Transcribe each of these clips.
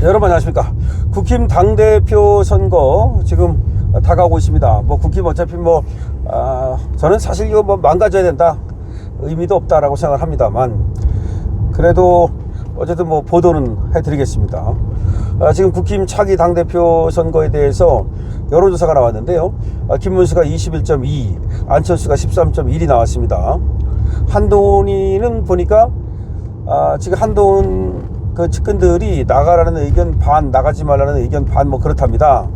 여러분 안녕하십니까? 국힘 당대표 선거 지금 다가오고 있습니다. 뭐 국힘 어차피 뭐 아, 저는 사실 이거 뭐 망가져야 된다 의미도 없다라고 생각을 합니다만 그래도 어쨌든 뭐 보도는 해드리겠습니다. 아, 지금 국힘 차기 당대표 선거에 대해서 여론조사가 나왔는데요. 아, 김문수가 21.2 안철수가 13.1이 나왔습니다. 한동훈이는 보니까 아, 지금 한동훈 그 측근들이 나가라는 의견 반, 나가지 말라는 의견 반 뭐 그렇답니다.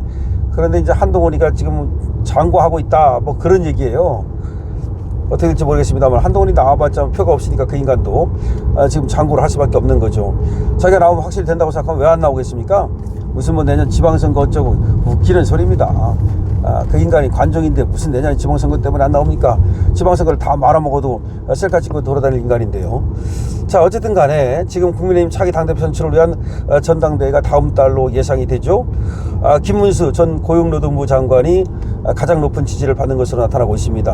그런데 이제 한동훈이가 지금 장고하고 있다 뭐 그런 얘기예요. 어떻게 될지 모르겠습니다만 한동훈이 나와봤자 표가 없으니까 그 인간도 아, 지금 장고를 할 수밖에 없는 거죠. 자기가 나오면 확실히 된다고 생각하면 왜 안 나오겠습니까? 무슨 뭐 내년 지방선거 어쩌고 웃기는 소리입니다. 아, 그 인간이 관종인데 무슨 내년 지방선거 때문에 안 나옵니까? 지방선거를 다 말아먹어도 셀카 찍고 돌아다닐 인간인데요. 자, 어쨌든 간에 지금 국민의힘 차기 당대표 선출을 위한 어, 전당대회가 다음 달로 예상이 되죠. 아, 김문수 전 고용노동부 장관이 아, 가장 높은 지지를 받는 것으로 나타나고 있습니다.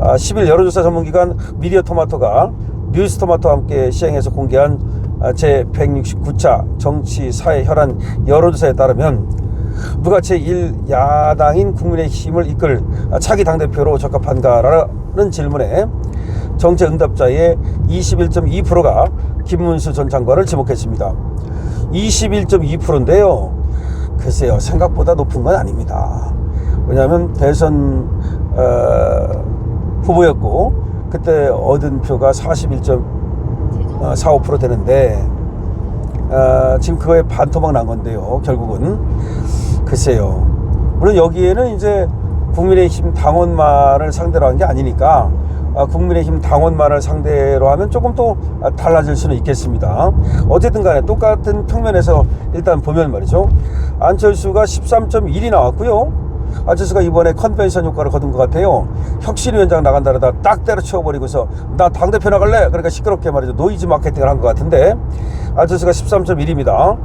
아, 10일 여론조사 전문기관 미디어 토마토가 뉴스 토마토와 함께 시행해서 공개한 아, 제169차 정치 사회 혈안 여론조사에 따르면 누가 제1 야당인 국민의힘을 이끌 차기 당대표로 적합한가라는 질문에 정체 응답자의 21.2%가 김문수 전 장관을 지목했습니다. 21.2%인데요. 글쎄요, 생각보다 높은 건 아닙니다. 왜냐하면 대선 어, 후보였고 그때 얻은 표가 41.45% 되는데 어, 지금 그거에 반토막 난 건데요. 결국은 글쎄요. 물론 여기에는 이제 국민의힘 당원만을 상대로 한 게 아니니까 아, 국민의힘 당원만을 상대로 하면 조금 또 아, 달라질 수는 있겠습니다. 어쨌든 간에 똑같은 평면에서 일단 보면 말이죠. 안철수가 13.1이 나왔고요. 안철수가 이번에 컨벤션 효과를 거둔 것 같아요. 혁신위원장 나간다 그러다 딱 때려치워버리고서 나 당대표 나갈래? 그러니까 시끄럽게 말이죠. 노이즈 마케팅을 한 것 같은데 안철수가 13.1입니다.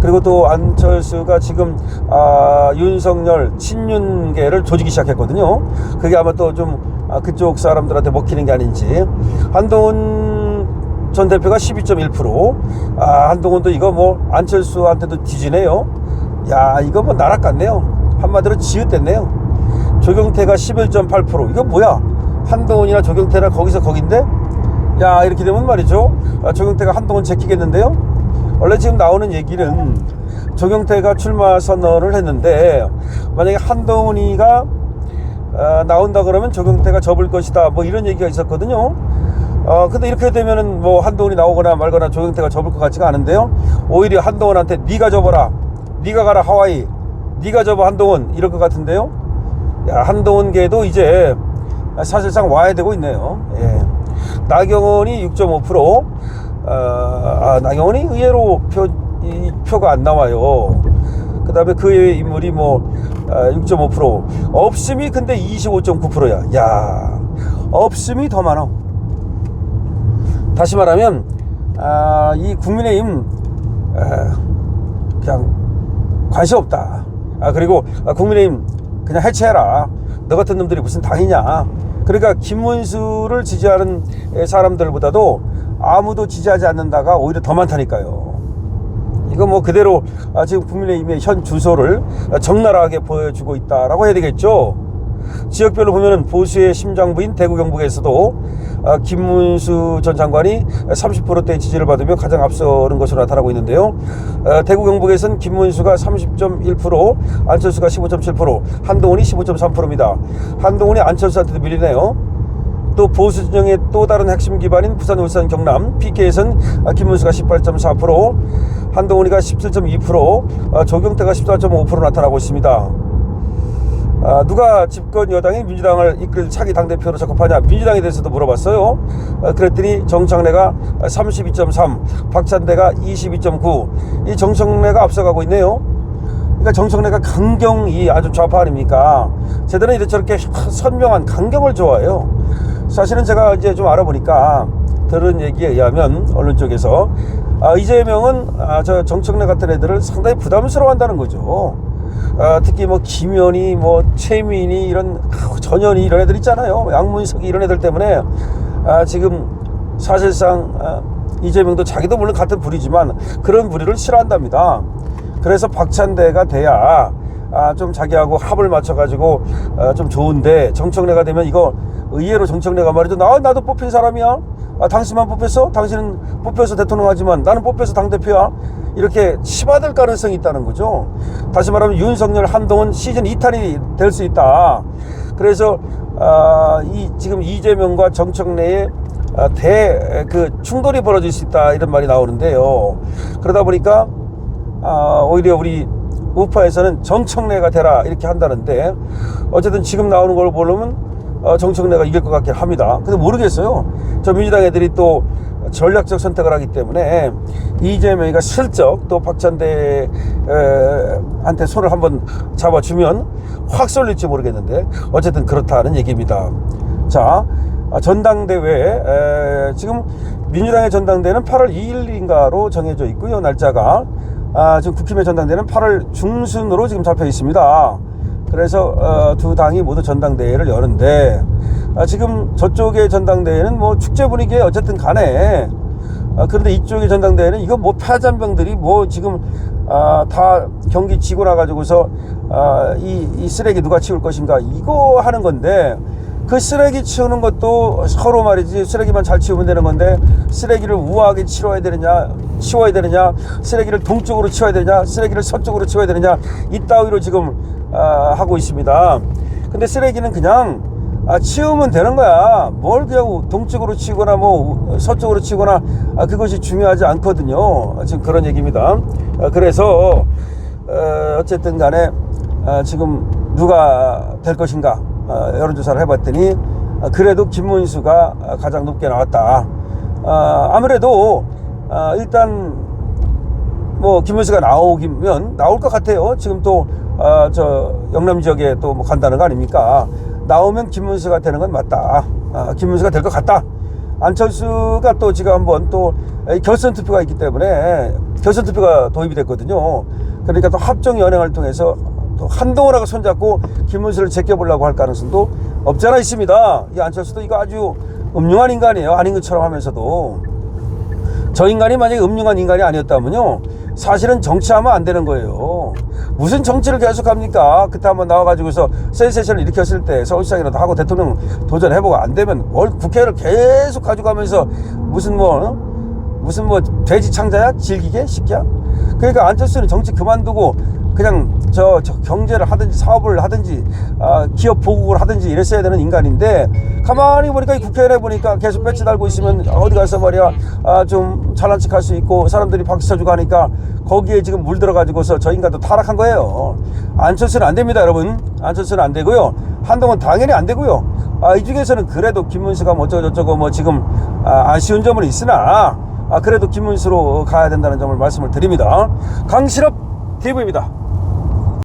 그리고 또 안철수가 지금 아, 윤석열 친윤계를 조지기 시작했거든요. 그게 아마 또좀 아, 그쪽 사람들한테 먹히는 게 아닌지 한동훈 전 대표가 12.1% 아, 한동훈도 이거 뭐 안철수한테도 뒤지네요. 야 이거 뭐 나락 같네요. 한마디로 지읒됐네요. 조경태가 11.8% 이거 뭐야? 한동훈이나 조경태나 거기서 거긴데? 야 이렇게 되면 말이죠. 아, 조경태가 한동훈 제끼겠는데요. 원래 지금 나오는 얘기는 조경태가 출마 선언을 했는데 만약에 한동훈이가 어, 나온다 그러면 조경태가 접을 것이다 뭐 이런 얘기가 있었거든요. 어, 근데 이렇게 되면은 뭐 한동훈이 나오거나 말거나 조경태가 접을 것 같지가 않은데요. 오히려 한동훈한테 네가 접어라, 네가 가라 하와이, 네가 접어 한동훈 이럴 것 같은데요. 야 한동훈계도 이제 사실상 와야 되고 있네요. 예. 나경원이 6.5%, 어, 아, 나경원이 의외로 표, 이 표가 안 나와요. 그 다음에 그의 인물이 뭐, 아, 6.5%. 없음이 근데 25.9%야. 야, 없음이 더 많아. 다시 말하면, 아, 이 국민의힘, 아, 그냥 관심 없다. 아, 그리고 아, 국민의힘 그냥 해체해라. 너 같은 놈들이 무슨 당이냐. 그러니까 김문수를 지지하는 사람들보다도 아무도 지지하지 않는다가 오히려 더 많다니까요. 이거 뭐 그대로 아, 지금 국민의힘의 현 주소를 적나라하게 보여주고 있다라고 해야 되겠죠. 지역별로 보면은 보수의 심장부인 대구 경북에서도 아, 김문수 전 장관이 30%대 지지를 받으며 가장 앞서는 것으로 나타나고 있는데요. 아, 대구 경북에서는 김문수가 30.1%, 안철수가 15.7%, 한동훈이 15.3%입니다. 한동훈이 안철수한테도 밀리네요. 또 보수 진영의 또 다른 핵심 기반인 부산, 울산, 경남 PK에서는 김문수가 18.4%, 한동훈이가 17.2%, 아, 조경태가 14.5% 나타나고 있습니다. 아, 누가 집권 여당인 민주당을 이끌 차기 당대표로 적합하냐? 민주당에 대해서도 물어봤어요. 아, 그랬더니 정청래가 32.3 박찬대가 22.9 이 정청래가 앞서가고 있네요. 그러니까 정청래가 강경이 아주 좌파 아닙니까? 제대로 이렇게 저렇게 선명한 강경을 좋아해요. 사실은 제가 이제 좀 알아보니까 들은 얘기에 의하면 언론 쪽에서 아, 이재명은 아, 저 정청래 같은 애들을 상당히 부담스러워한다는 거죠 아, 특히 뭐 김현이 뭐 최민이 이런 아, 전현이 이런 애들 있잖아요 양문석이 이런 애들 때문에 아, 지금 사실상 아, 이재명도 자기도 물론 같은 부리지만 그런 부리를 싫어한답니다. 그래서 박찬대가 돼야 아, 좀 자기하고 합을 맞춰가지고 아, 좀 좋은데 정청래가 되면 이거 의외로 정청래가 말이죠. 나 나도 뽑힌 사람이야. 아, 당신만 뽑혔어? 당신은 뽑혀서 대통령 하지만 나는 뽑혀서 당 대표야. 이렇게 치받을 가능성이 있다는 거죠. 다시 말하면 윤석열 한동훈 시즌 2탄이 될 수 있다. 그래서 아, 이 지금 이재명과 정청래의 아, 대그 충돌이 벌어질 수 있다 이런 말이 나오는데요. 그러다 보니까 아, 오히려 우리 우파에서는 정청래가 되라 이렇게 한다는데 어쨌든 지금 나오는 걸 보려면 어, 정청래가 이길 것 같긴 합니다. 근데 모르겠어요. 저 민주당 애들이 또 전략적 선택을 하기 때문에 이재명이가 슬쩍 또 박찬대 에, 한테 손을 한번 잡아주면 확 쏠릴지 모르겠는데 어쨌든 그렇다는 얘기입니다. 자 아, 전당대회 에, 지금 민주당의 전당대회는 8월 2일인가로 정해져 있고요 날짜가 아, 지금 국힘의 전당대회는 8월 중순으로 지금 잡혀 있습니다. 그래서 어, 두 당이 모두 전당대회를 여는데 아, 지금 저쪽의 전당대회는 뭐 축제 분위기에 어쨌든 간에 아, 그런데 이쪽의 전당대회는 이거 뭐 파잔병들이 뭐 지금 아, 다 경기 지고 나가지고서 아, 이, 이 쓰레기 누가 치울 것인가 이거 하는 건데 그 쓰레기 치우는 것도 서로 말이지 쓰레기만 잘 치우면 되는 건데 쓰레기를 우아하게 치워야 되느냐 치워야 되느냐 쓰레기를 동쪽으로 치워야 되느냐 쓰레기를 서쪽으로 치워야 되느냐 이따위로 지금 아, 하고 있습니다. 근데 쓰레기는 그냥 아, 치우면 되는 거야 뭘 그냥 동쪽으로 치거나 뭐 서쪽으로 치거나 아, 그것이 중요하지 않거든요 지금 그런 얘기입니다 아, 그래서 어, 어쨌든 간에 아, 지금 누가 될 것인가 어, 여론조사를 해봤더니 어, 그래도 김문수가 어, 가장 높게 나왔다. 어, 아무래도 어, 일단 뭐 김문수가 나오기면 나올 것 같아요. 지금 또저 영남 지역에 또 뭐 간다는 거 아닙니까? 나오면 김문수가 되는 건 맞다. 아, 김문수가 될 것 같다. 안철수가 또 지금 한번 또 결선 투표가 있기 때문에 결선 투표가 도입이 됐거든요. 그러니까 또 합정 연행을 통해서 또 한동훈하고 손잡고 김문수를 제껴보려고 할 가능성도 없지 않아 있습니다. 이 안철수도 이거 아주 음흉한 인간이에요. 아닌 것처럼 하면서도 저 인간이 만약에 음흉한 인간이 아니었다면요. 사실은 정치하면 안 되는 거예요. 무슨 정치를 계속 합니까? 그때 한번 나와가지고서 센세이션을 일으켰을 때 서울시장이라도 하고 대통령 도전해보고 안 되면 뭘 국회를 계속 가져가면서 무슨 뭐, 어? 무슨 뭐 돼지 창자야? 질기게? 시키야? 그러니까 안철수는 정치 그만두고 그냥 저, 저 경제를 하든지 사업을 하든지 아, 기업 보국을 하든지 이랬어야 되는 인간인데 가만히 보니까 이 국회의원에 보니까 계속 배치 달고 있으면 어디 가서 말이야. 아, 좀 잘난 척할 수 있고 사람들이 박수 쳐주고 하니까 거기에 지금 물들어가지고서 저 인간도 타락한 거예요. 안철수는 안 됩니다 여러분. 안철수는 안 되고요. 한동훈 당연히 안 되고요. 아, 이 중에서는 그래도 김문수가 뭐 어쩌고저쩌고 뭐 지금 아, 아쉬운 점은 있으나 아, 그래도 김문수로 가야 된다는 점을 말씀을 드립니다. 강실업 TV입니다